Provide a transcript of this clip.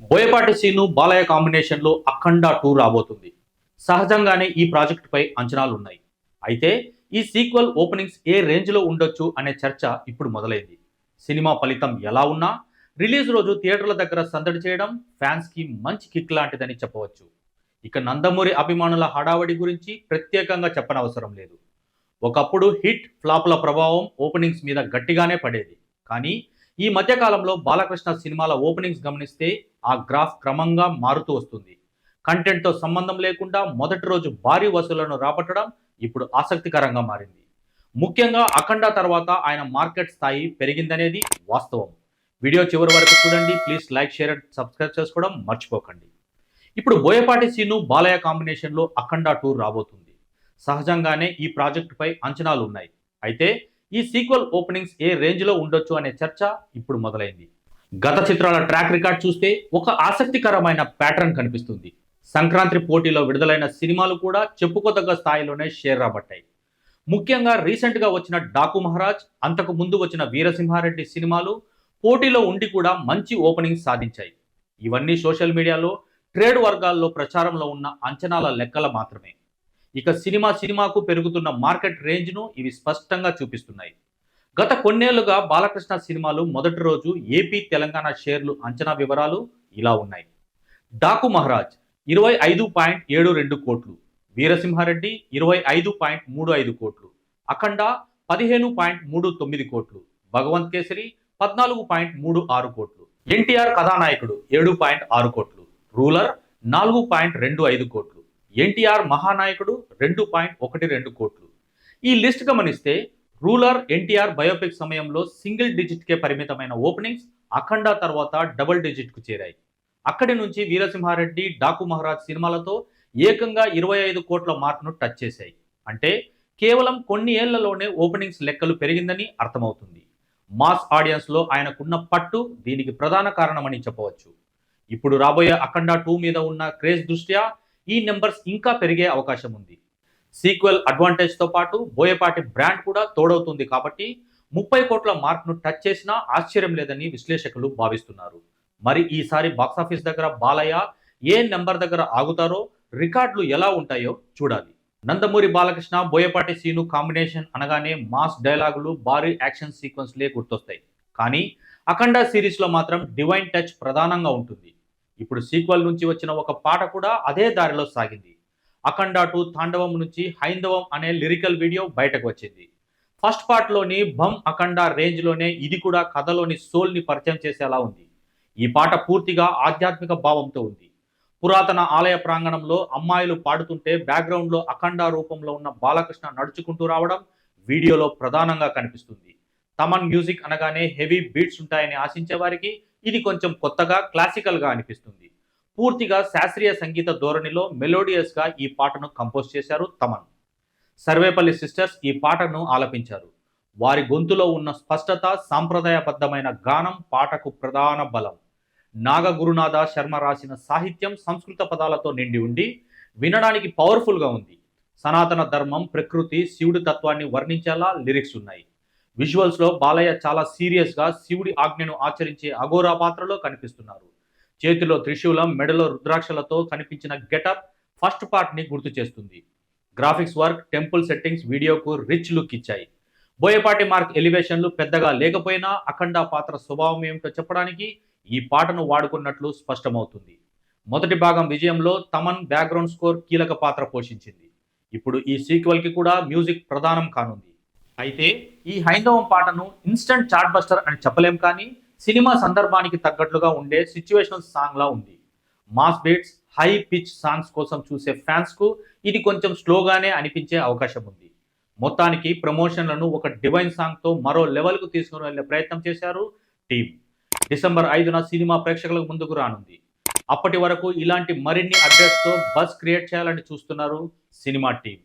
Boyapati scene Balayya కాంబినేషన్లో అఖండ two రాబోతుంది. సహజంగానే ఈ ప్రాజెక్టుపై అంచనాలు ఉన్నాయి అయితే ఈ సీక్వెల్ ఓపెనింగ్స్ ఏ రేంజ్లో ఉండొచ్చు అనే చర్చ ఇప్పుడు మొదలైంది. సినిమా ఫలితం ఎలా ఉన్నా రిలీజ్ రోజు థియేటర్ల దగ్గర సందడి చేయడం ఫ్యాన్స్కి మంచి కిక్ లాంటిదని చెప్పవచ్చు. ఇక నందమూరి అభిమానుల హడావడి గురించి ప్రత్యేకంగా చెప్పనవసరం లేదు. ఒకప్పుడు హిట్ ఫ్లాప్ల ప్రభావం ఓపెనింగ్స్ మీద గట్టిగానే పడేది. కానీ ఈ మధ్యకాలంలో బాలకృష్ణ సినిమాల ఓపెనింగ్స్ గమనిస్తే ఆ గ్రాఫ్ క్రమంగా మారుతూ వస్తుంది. కంటెంట్తో సంబంధం లేకుండా మొదటి రోజు భారీ వసూళ్ళను రాబట్టడం ఇప్పుడు ఆసక్తికరంగా మారింది. ముఖ్యంగా అఖండ తర్వాత ఆయన మార్కెట్ స్థాయి పెరిగిందనేది వాస్తవం. వీడియో చివరి వరకు చూడండి. Please like share and subscribe చేసుకోవడం మర్చిపోకండి. ఇప్పుడు బోయపాటి సీను బాలయ్య కాంబినేషన్లో అఖండ టూర్ రాబోతుంది. సహజంగానే ఈ ప్రాజెక్టుపై అంచనాలు ఉన్నాయి అయితే ఈ సీక్వెల్ ఓపెనింగ్స్ ఏ రేంజ్లో ఉండొచ్చు అనే చర్చ ఇప్పుడు మొదలైంది. గత చిత్రాల ట్రాక్ రికార్డ్ చూస్తే ఒక ఆసక్తికరమైన ప్యాటర్న్ కనిపిస్తుంది. సంక్రాంతి పోటీలో విడుదలైన సినిమాలు కూడా చెప్పుకోదగ్గ స్థాయిలోనే షేర్ రాబట్టాయి. ముఖ్యంగా రీసెంట్గా వచ్చిన డాకు మహారాజ్ అంతకు ముందు వచ్చిన వీరసింహారెడ్డి సినిమాలు పోటీలో ఉండి కూడా మంచి ఓపెనింగ్ సాధించాయి. ఇవన్నీ సోషల్ మీడియాలో ట్రేడ్ వర్గాల్లో ప్రచారంలో ఉన్న అంచనాల లెక్కల మాత్రమే. ఇక సినిమా సినిమాకు పెరుగుతున్న మార్కెట్ రేంజ్ను ఇవి స్పష్టంగా చూపిస్తున్నాయి. గత కొన్నేళ్ళుగా బాలకృష్ణ సినిమాలు మొదటి రోజు ఏపీ తెలంగాణ షేర్లు అంచనా వివరాలు ఇలా ఉన్నాయి. డాకు మహారాజ్ ఇరవై ఐదు పాయింట్ ఏడు రెండు కోట్లు. వీరసింహారెడ్డి ఇరవై ఐదు పాయింట్ మూడు ఐదు కోట్లు. అఖండ పదిహేను పాయింట్ మూడు తొమ్మిది కోట్లు. భగవంత్ కేసరి పద్నాలుగు పాయింట్ మూడు ఆరు కోట్లు. ఎన్టీఆర్ కథానాయకుడు ఏడు పాయింట్ ఆరు కోట్లు. రూలర్ నాలుగు పాయింట్ రెండు ఐదు కోట్లు. ఎన్టీఆర్ మహానాయకుడు రెండు పాయింట్ ఒకటి రెండు కోట్లు. ఈ లిస్ట్ గమనిస్తే రూలర్ ఎన్టీఆర్ బయోపిక్ సమయంలో సింగిల్ డిజిట్కే పరిమితమైన ఓపెనింగ్స్ అఖండ తర్వాత డబుల్ డిజిట్కు చేరాయి. అక్కడి నుంచి వీరసింహారెడ్డి డాకు మహారాజ్ సినిమాలతో ఏకంగా ఇరవై ఐదు కోట్ల మార్కును టచ్ చేశాయి. అంటే కేవలం కొన్ని ఏళ్ళలోనే ఓపెనింగ్స్ లెక్కలు పెరిగిందని అర్థమవుతుంది. మాస్ ఆడియన్స్లో ఆయనకున్న పట్టు దీనికి ప్రధాన కారణమని చెప్పవచ్చు. ఇప్పుడు రాబోయే అఖండ టూ మీద ఉన్న క్రేజ్ దృష్ట్యా ఈ నెంబర్స్ ఇంకా పెరిగే అవకాశం ఉంది. సీక్వెల్ అడ్వాంటేజ్తో పాటు బోయపాటి బ్రాండ్ కూడా తోడవుతుంది కాబట్టి ముప్పై కోట్ల మార్క్ను టచ్ చేసినా ఆశ్చర్యం లేదని విశ్లేషకులు భావిస్తున్నారు. మరి ఈసారి బాక్సాఫీస్ దగ్గర బాలయ్య ఏ నెంబర్ దగ్గర ఆగుతారో రికార్డులు ఎలా ఉంటాయో చూడాలి. నందమూరి బాలకృష్ణ బోయపాటి సీను కాంబినేషన్ అనగానే మాస్ డైలాగులు భారీ యాక్షన్ సీక్వెన్స్లే గుర్తొస్తాయి. కానీ అఖండ సిరీస్లో మాత్రం డివైన్ టచ్ ప్రధానంగా ఉంటుంది. ఇప్పుడు సీక్వెల్ నుంచి వచ్చిన ఒక పాట కూడా అదే దారిలో సాగింది. అఖండ టు తాండవం నుంచి హైందవం అనే లిరికల్ వీడియో బయటకు వచ్చింది. ఫస్ట్ పార్ట్లోని బమ్ అఖండ రేంజ్లోనే ఇది కూడా కథలోని సోల్ని పరిచయం చేసేలా ఉంది. ఈ పాట పూర్తిగా ఆధ్యాత్మిక భావంతో ఉంది. పురాతన ఆలయ ప్రాంగణంలో అమ్మాయిలు పాడుతుంటే బ్యాక్గ్రౌండ్లో అఖండ రూపంలో ఉన్న బాలకృష్ణ నడుచుకుంటూ రావడం వీడియోలో ప్రధానంగా కనిపిస్తుంది. తమన్ మ్యూజిక్ అనగానే హెవీ బీట్స్ ఉంటాయని ఆశించే వారికి ఇది కొంచెం కొత్తగా క్లాసికల్గా అనిపిస్తుంది. పూర్తిగా శాస్త్రీయ సంగీత ధోరణిలో మెలోడియస్గా ఈ పాటను కంపోజ్ చేశారు తమన్. సర్వేపల్లి సిస్టర్స్ ఈ పాటను ఆలపించారు. వారి గొంతులో ఉన్న స్పష్టత సాంప్రదాయబద్ధమైన గానం పాటకు ప్రధాన బలం. నాగగురునాథ శర్మ రాసిన సాహిత్యం సంస్కృత పదాలతో నిండి ఉండి వినడానికి పవర్ఫుల్గా ఉంది. సనాతన ధర్మం ప్రకృతి శివుడి తత్వాన్ని వర్ణించేలా లిరిక్స్ ఉన్నాయి. విజువల్స్లో బాలయ్య చాలా సీరియస్గా శివుడి ఆజ్ఞను ఆచరించే అఘోరా పాత్రలో కనిపిస్తున్నారు. చేతిలో త్రిశూలం మెడలో రుద్రాక్షలతో కనిపించిన గెటప్ ఫస్ట్ పార్ట్ని గుర్తు చేస్తుంది. గ్రాఫిక్స్ వర్క్ టెంపుల్ సెట్టింగ్స్ వీడియోకు రిచ్ లుక్ ఇచ్చాయి. బోయపాటి మార్క్ ఎలివేషన్లు పెద్దగా లేకపోయినా అఖండ పాత్ర స్వభావం ఏమిటో చెప్పడానికి ఈ పాటను వాడుకున్నట్లు స్పష్టమవుతుంది. మొదటి భాగం విజయంలో తమన్ బ్యాక్గ్రౌండ్ స్కోర్ కీలక పాత్ర పోషించింది. ఇప్పుడు ఈ సీక్వెల్కి కూడా మ్యూజిక్ ప్రధానం కానుంది. అయితే ఈ హైందవం పాటను ఇన్స్టంట్ చార్ట్ బస్టర్ అని చెప్పలేం కానీ సినిమా సందర్భానికి తగ్గట్లుగా ఉండే సిచ్యువేషనల్ సాంగ్లా ఉంది. Mass beats high pitch songs కోసం చూసే ఫ్యాన్స్కు ఇది కొంచెం స్లోగానే అనిపించే అవకాశం ఉంది. మొత్తానికి ప్రమోషన్లను ఒక డివైన్ సాంగ్తో మరో లెవెల్కు తీసుకుని వెళ్ళే ప్రయత్నం చేశారు టీం డిసెంబర్ ఐదున సినిమా ప్రేక్షకులకు ముందుకు రానుంది. అప్పటి వరకు ఇలాంటి మరిన్ని అప్డేట్స్తో బస్ క్రియేట్ చేయాలని చూస్తున్నారు సినిమా టీం